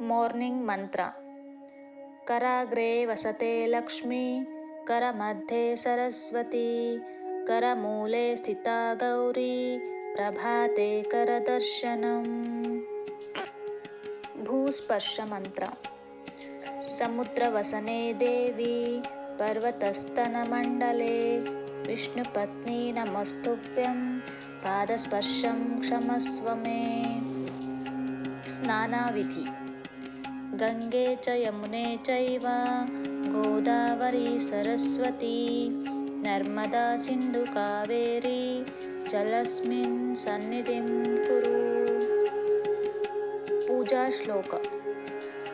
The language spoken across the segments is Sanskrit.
मार्निङ्ग् मन्त्र कराग्रे वसते लक्ष्मी करमध्ये सरस्वती करमूले स्थिता गौरी प्रभाते करदर्शनम् भूस्पर्शमन्त्र समुद्रवसने देवी पर्वतस्तनमण्डले विष्णुपत्नी नमस्तुभ्यं पादस्पर्शं क्षमस्व मे स्नानाविधि गङ्गे च यमुने चैव गोदावरी सरस्वती नर्मदा सिन्धुकावेरी जलस्मिन् सन्निधिं कुरु। पूजाश्लोक।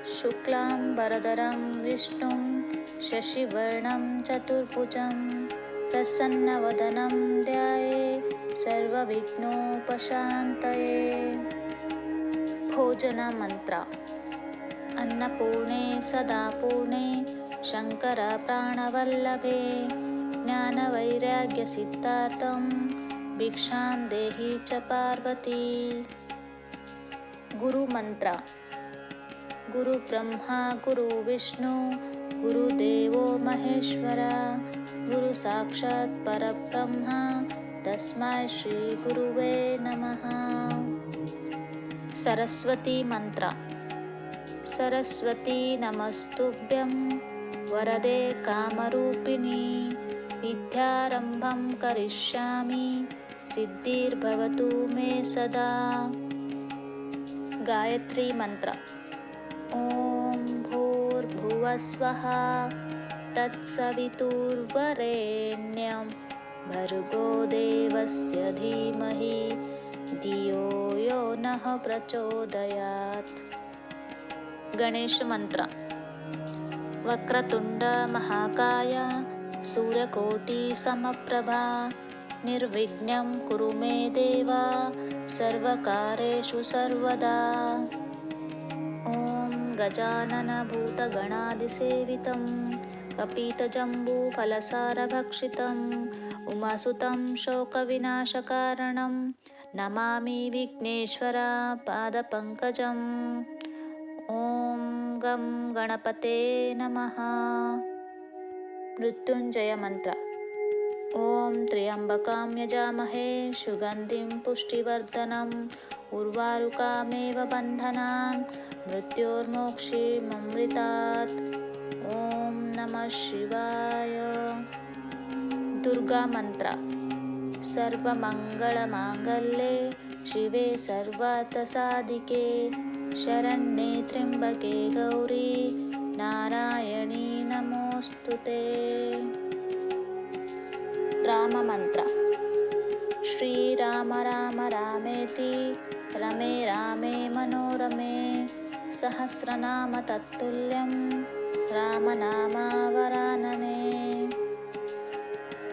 शुक्लाम्बरधरं विष्णुं शशिवर्णं चतुर्भुजं प्रसन्नवदनं ध्याये सर्वविघ्नोपशान्तये। भोजनमन्त्र अन्नपूर्णे सदा पूर्णे शङ्करप्राणवल्लभे ज्ञानवैराग्यसिद्धार्थं भिक्षां देहि च पार्वती। गुरुमन्त्र। गुरुब्रह्मा गुरुविष्णु गुरुदेवो महेश्वर गुरुसाक्षात् परब्रह्म तस्मै श्रीगुरुवे नमः। सरस्वतीमन्त्र सरस्वती नमस्तुभ्यं वरदे कामरूपिणी विद्यारम्भं करिष्यामि सिद्धिर्भवतु मे सदा। गायत्रीमन्त्र ॐ भूर्भुवस्वः तत्सवितुर्वरेण्यं भर्गो देवस्य धीमहि धियो यो नः प्रचोदयात् गणेशमन्त्र। वक्रतुण्डमहाकाय सूर्यकोटिसमप्रभा निर्विघ्नं कुरु मे देव सर्वकारेषु सर्वदा। ॐ गजाननभूतगणादिसेवितं कपितजम्बूफलसारभक्षितम् उमासुतं शोकविनाशकारणं नमामि विघ्नेश्वरपादपङ्कजम्। ॐ गणपते नमः। मृत्युञ्जयमन्त्र। ॐ त्र्यम्बकां यजामहे सुगन्धिं पुष्टिवर्धनम् उर्वारुकामेव बन्धनान् मृत्योर्मोक्षीममृतात् ॐ नमः शिवाय। दुर्गामन्त्र। सर्वमङ्गलमाङ्गल्ये शिवे सर्वार्थसाधिके शरण्ये त्र्यम्बके गौरी नारायणी नमोऽस्तु ते। राममन्त्र। श्रीराम राम रामेति रमे रामे मनोरमे सहस्रनाम तत्तुल्यं रामनामावरानने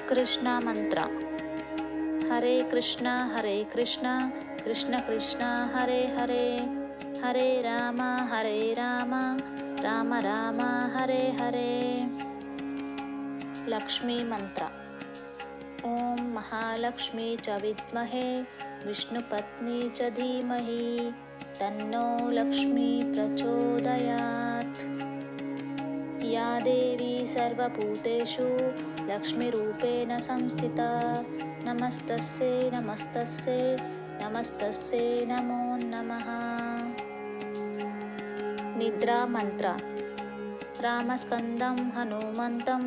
कृष्णमन्त्र हरे कृष्ण हरे कृष्ण कृष्ण कृष्ण हरे हरे हरे राम हरे राम राम राम हरे हरे। लक्ष्मीमन्त्र ॐ महालक्ष्मी च विद्महे विष्णुपत्नी च धीमहि तन्नो लक्ष्मी प्रचोदयात्। या देवी सर्वभूतेषु लक्ष्मीरूपेण संस्थिता। नमस्तस्यै नमस्तस्यै नमस्तस्यै नमो नमः निद्रामन्त्र। रामस्कन्दं हनुमन्तं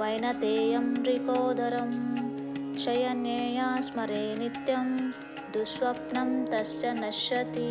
वैनतेयं नृकोदरं शयन्यया स्मरे नित्यं दुःस्वप्नं तस्य नश्यति